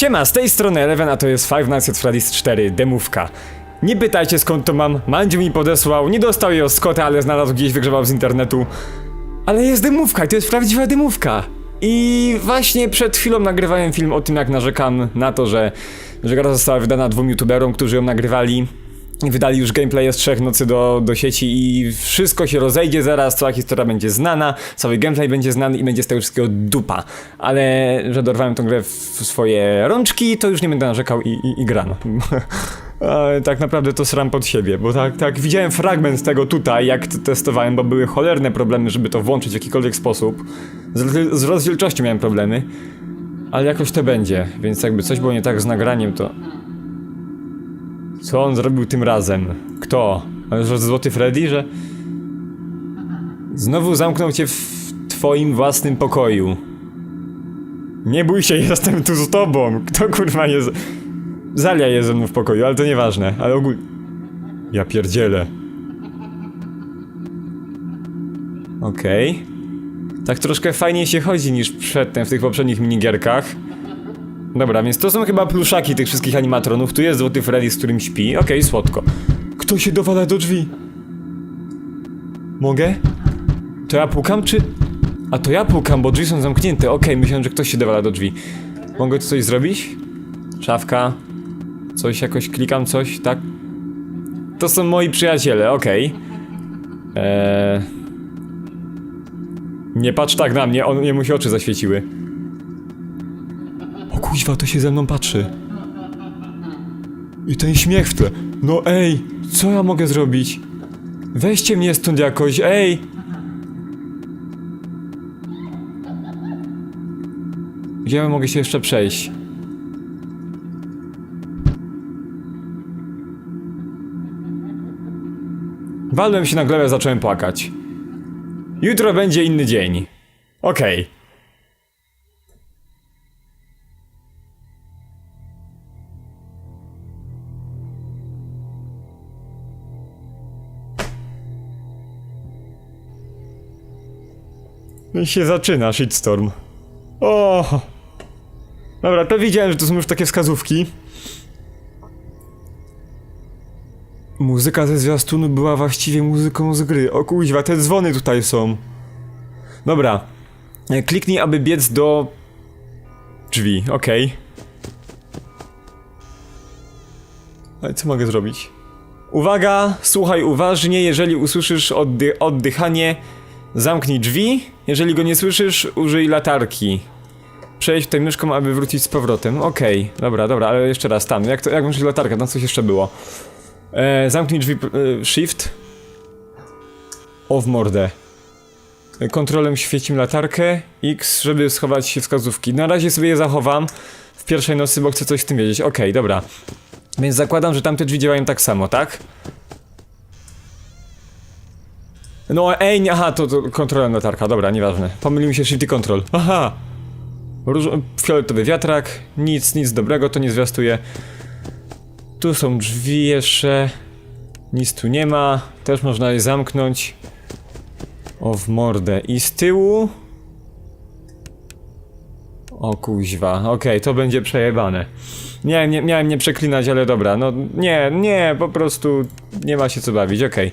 Siema, z tej strony Eleven, a to jest Five Nights at Freddy's 4, demówka. Nie pytajcie skąd to mam, Mandziu mi podesłał, nie dostał jej od Scotta, ale znalazł gdzieś, wygrzewał z internetu. Ale jest demówka i to jest prawdziwa demówka. I właśnie przed chwilą nagrywałem film o tym, jak narzekam na to, że, że gra została wydana dwóm youtuberom, którzy ją nagrywali. Wydali już gameplay z trzech nocy do, do sieci i wszystko się rozejdzie zaraz, cała historia będzie znana, cały gameplay będzie znany i będzie z tego wszystkiego dupa. Ale, że dorwałem tą grę w swoje rączki, to już nie będę narzekał i, i, i gram. Tak naprawdę to sram pod siebie, bo tak, tak, widziałem fragment tego tutaj, jak testowałem, bo były cholerne problemy, żeby to włączyć w jakikolwiek sposób. Z, z rozdzielczością miałem problemy, ale jakoś to będzie, więc jakby coś było nie tak z nagraniem, to... Co on zrobił tym razem? Kto? Że Złoty Freddy, że... Znowu zamknął cię w twoim własnym pokoju. Nie bój się, jestem tu z tobą. Kto kurwa jest... Zalia jest ze mną w pokoju, ale to nieważne, ale ogólnie... Ja pierdzielę. Okej. Tak troszkę fajniej się chodzi niż przedtem w tych poprzednich minigierkach. Dobra, więc to są chyba pluszaki tych wszystkich animatronów. Tu jest złoty Freddy, z którym śpi. Okej, słodko. Kto się dowala do drzwi? Mogę? To ja pukam, czy... A to ja pukam, bo drzwi są zamknięte. Okej, myślałem, że ktoś się dowala do drzwi. Mogę tu coś zrobić? Szafka. Coś jakoś klikam, coś, tak? To są moi przyjaciele, okej. Eee... Nie patrz tak na mnie, on, jemu się oczy zaświeciły. Kuźwa, to się ze mną patrzy. I ten śmiech w tle. No ej, co ja mogę zrobić? Weźcie mnie stąd jakoś, ej! Gdzie ja mogę się jeszcze przejść? Walłem się na glebę, zacząłem płakać. Jutro będzie inny dzień. Okej. No i się zaczyna shitstorm. O! Dobra, to widziałem, że to są już takie wskazówki. Muzyka ze zwiastunu była właściwie muzyką z gry. O kuźwa, te dzwony tutaj są. Dobra. E, Kliknij, aby biec do... drzwi, okej. Ale co mogę zrobić? Uwaga, słuchaj uważnie, jeżeli usłyszysz oddy oddychanie, zamknij drzwi. Jeżeli go nie słyszysz, użyj latarki. Przejdź tutaj myszką, aby wrócić z powrotem. Okej, dobra, dobra, ale jeszcze raz tam. Jak to, jak użyć latarkę? Tam coś jeszcze było. E, zamknij drzwi, e, shift. O w mordę. E, Kontrolem świecim latarkę, X, żeby schować się wskazówki. Na razie sobie je zachowam w pierwszej nocy, bo chcę coś w tym wiedzieć. Okej, dobra. Więc zakładam, że tamte drzwi działają tak samo, tak? No ej, nie, aha, to, to kontrolem latarka, dobra, nieważne. Pomylił mi się shift i control. Aha! Róż fioletowy wiatrak, nic, nic dobrego, to nie zwiastuje. Tu są drzwi jeszcze. Nic tu nie ma. Też można je zamknąć. O, w mordę. I z tyłu... O kuźwa, okej, to będzie przejebane. Nie, nie, miałem nie przeklinać, ale dobra, no nie, nie, po prostu nie ma się co bawić, okej.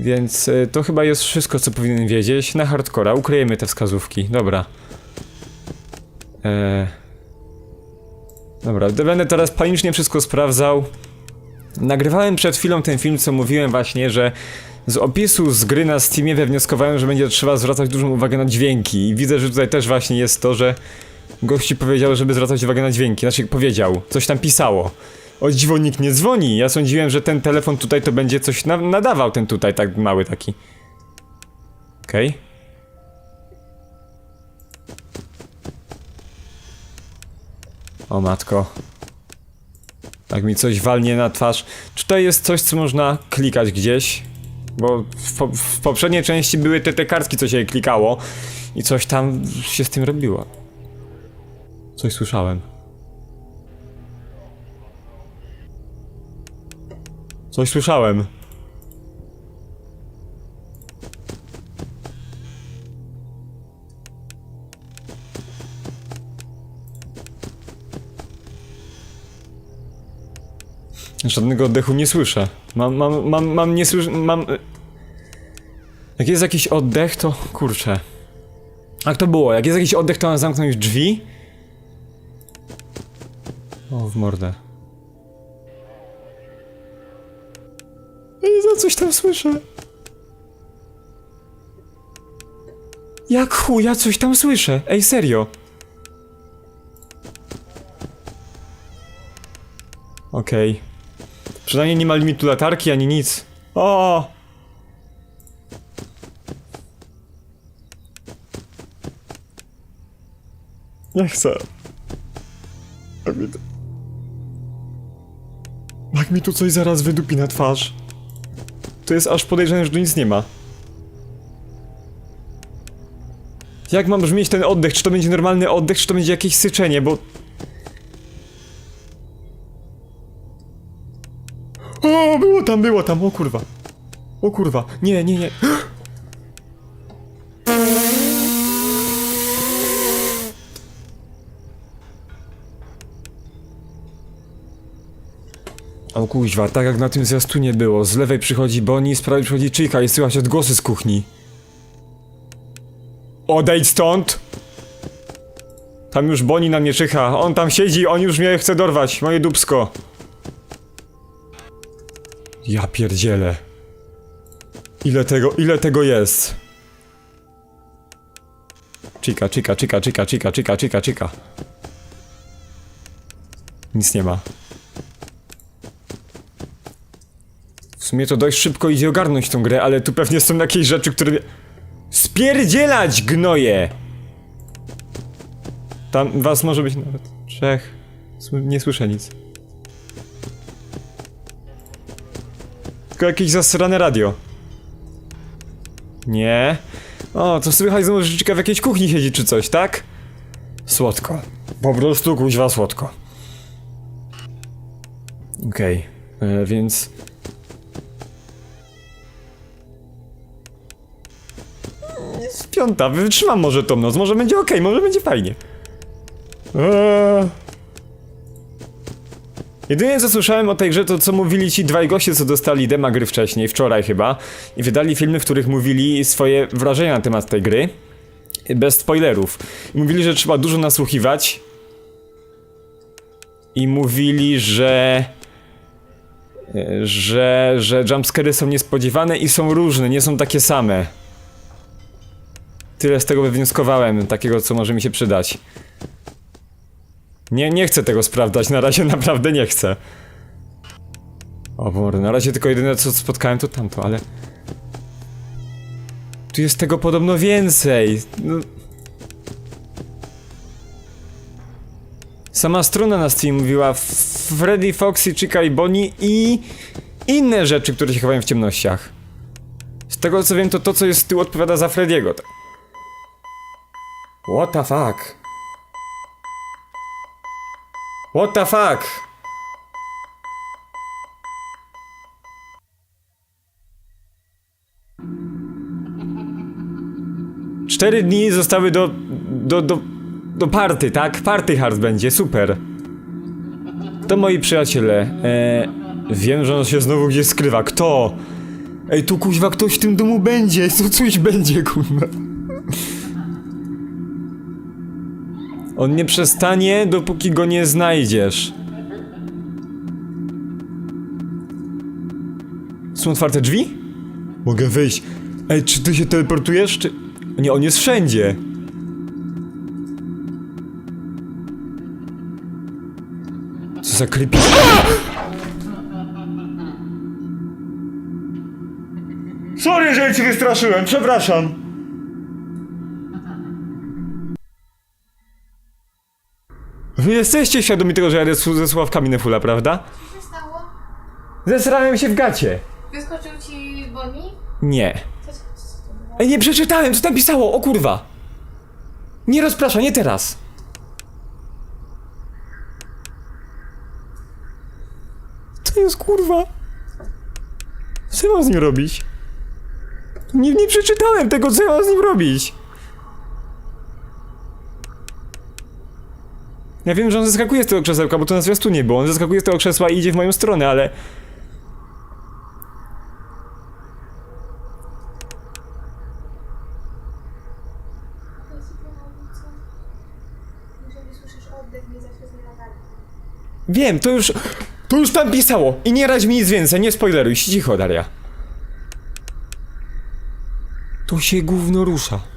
Więc y, to chyba jest wszystko, co powinien wiedzieć. Na hardcora ukryjemy te wskazówki, dobra. Eee... Dobra, będę teraz panicznie wszystko sprawdzał. Nagrywałem przed chwilą ten film, co mówiłem właśnie, że z opisu z gry na Steamie wywnioskowałem, że będzie trzeba zwracać dużą uwagę na dźwięki. I widzę, że tutaj też właśnie jest to, że gości powiedział, żeby zwracać uwagę na dźwięki. Znaczy powiedział, coś tam pisało. O dziwo nikt nie dzwoni. Ja sądziłem, że ten telefon tutaj to będzie coś na nadawał, ten tutaj tak mały taki. Okej. Okay. O matko. Tak mi coś walnie na twarz. To jest coś, co można klikać gdzieś? Bo w, po, w poprzedniej części były te, te kartki, co się klikało i coś tam się z tym robiło. Coś słyszałem. Coś słyszałem. Żadnego oddechu nie słyszę. Mam, mam, mam, mam nie słyszę, mam... y, Jak jest jakiś oddech, to... kurczę. Jak to było? Jak jest jakiś oddech, to mam zamknąć drzwi? O, w mordę. Coś tam słyszę. Jak chuj, ja coś tam słyszę. Ej, serio. Okej. Przynajmniej nie ma limitu latarki ani nic. O! Nie chcę. Jak mi tu coś zaraz wydupi na twarz. To jest aż podejrzane, że tu nic nie ma. Jak mam brzmieć ten oddech? Czy to będzie normalny oddech, czy to będzie jakieś syczenie, bo... O, było tam, było tam, o kurwa. O kurwa, nie, nie, nie. Kuźwa, tak jak na tym zwiastunie było. Z lewej przychodzi Bonnie, z prawej przychodzi Chica i słychać odgłosy z kuchni. Odejdź stąd! Tam już Bonnie na mnie czyha. On tam siedzi, on już mnie chce dorwać. Moje dubsko. Ja pierdzielę. Ile tego, ile tego jest? Chica, chica, chica, chica, chica, chica, chica, chica. Nic nie ma. W sumie to dość szybko idzie ogarnąć tą grę, ale tu pewnie są jakieś rzeczy, które... Spierdzielać, gnoje! Tam was może być nawet trzech. Nie słyszę nic. Tylko jakieś zasrane radio. Nie. O, to słychać znowu, Chica w jakiejś kuchni siedzi czy coś, tak? Słodko. Po prostu kuźwa słodko. Okej, e, więc... piąta, wytrzymam może tą noc, może będzie okej, może będzie fajnie. Eee. Jedynie co słyszałem o tej grze to co mówili ci dwaj goście co dostali dema gry wcześniej, wczoraj chyba i wydali filmy, w których mówili swoje wrażenia na temat tej gry bez spoilerów. I mówili, że trzeba dużo nasłuchiwać i mówili, że e, że, że jumpscary są niespodziewane i są różne, nie są takie same. Tyle z tego wywnioskowałem, takiego co może mi się przydać. Nie, nie chcę tego sprawdzać, na razie naprawdę nie chcę. O Boże, na razie tylko jedyne co spotkałem to tamto, ale... Tu jest tego podobno więcej. No... Sama strona na Steam mówiła Freddy, Foxy, Chica i Bonnie i inne rzeczy, które się chowają w ciemnościach. Z tego co wiem, to to co jest z tyłu odpowiada za Frediego. tak. What the fuck? What the fuck? Cztery dni zostały do, do, do, do party, tak? Party hard będzie, super. To moi przyjaciele. E, wiem, że on się znowu gdzieś skrywa. Kto? Ej, tu kuźwa ktoś w tym domu będzie, tu coś będzie, kurwa. On nie przestanie, dopóki go nie znajdziesz. Są otwarte drzwi? Mogę wyjść. Ej, czy ty się teleportujesz, czy... Nie, on jest wszędzie. Co za creepy... Sorry, że cię wystraszyłem, przepraszam. Wy jesteście świadomi tego, że jadę z- ze słuchawkami Nefula, prawda? Co się stało? Zesrałem się w gacie. Wyskoczył ci Bonnie? Nie. Co, co, co, co to było? Ej, nie przeczytałem, co tam pisało, o kurwa. Nie rozpraszam, nie teraz. Co jest kurwa? Co ja mam z nim robić? Nie, nie przeczytałem tego, co ja mam z nim robić. Ja wiem, że on zeskakuje z tego krzesełka, bo to na zwiastunie było. On zeskakuje z tego krzesła i idzie w moją stronę, ale... Wiem, to już... To już tam pisało! I nie radź mi nic więcej, nie spoileruj, cicho, Daria. To się gówno rusza.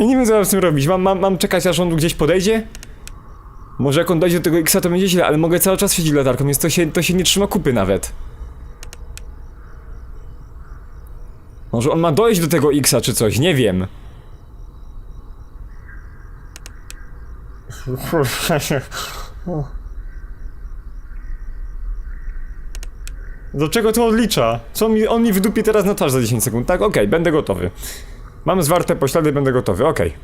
Ja nie wiem co mam z tym robić. Mam, mam, mam czekać aż on gdzieś podejdzie? Może jak on dojdzie do tego X, to będzie źle, ale mogę cały czas świecić latarką, więc to się, to się nie trzyma kupy nawet. Może on ma dojść do tego X czy coś, nie wiem. Do czego to odlicza? Co mi, on mi wydupi teraz na twarz za 10 sekund? Tak, okej, będę gotowy. Mam zwarte poślady, będę gotowy, okej.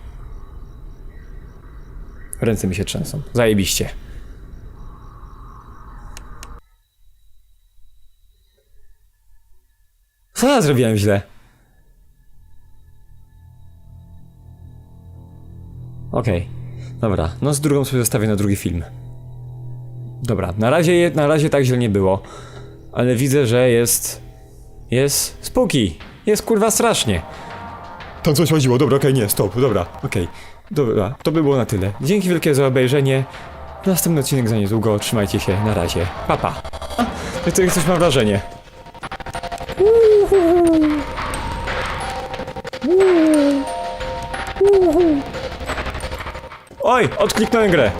Ręce mi się trzęsą. Zajebiście. Co ja zrobiłem źle? Okej. Dobra, no z drugą sobie zostawię na drugi film. Dobra, na razie, na razie tak źle nie było. Ale widzę, że jest... Jest spooky. Jest kurwa strasznie. Tam coś chodziło, dobra, okej, nie, stop, dobra, okej. Dobra, to by było na tyle. Dzięki wielkie za obejrzenie. Następny odcinek za niedługo, trzymajcie się, na razie. Papa. Pa. To coś mam wrażenie. Oj, odkliknąłem grę.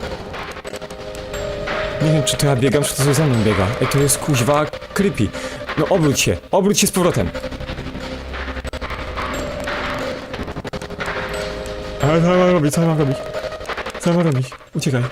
Nie wiem, czy to ja biegam, czy to za mną biega. Ej, to jest kuźwa creepy. No obróć się, obróć się z powrotem. Ale co co mam robić? Co mam robić? Uciekaj.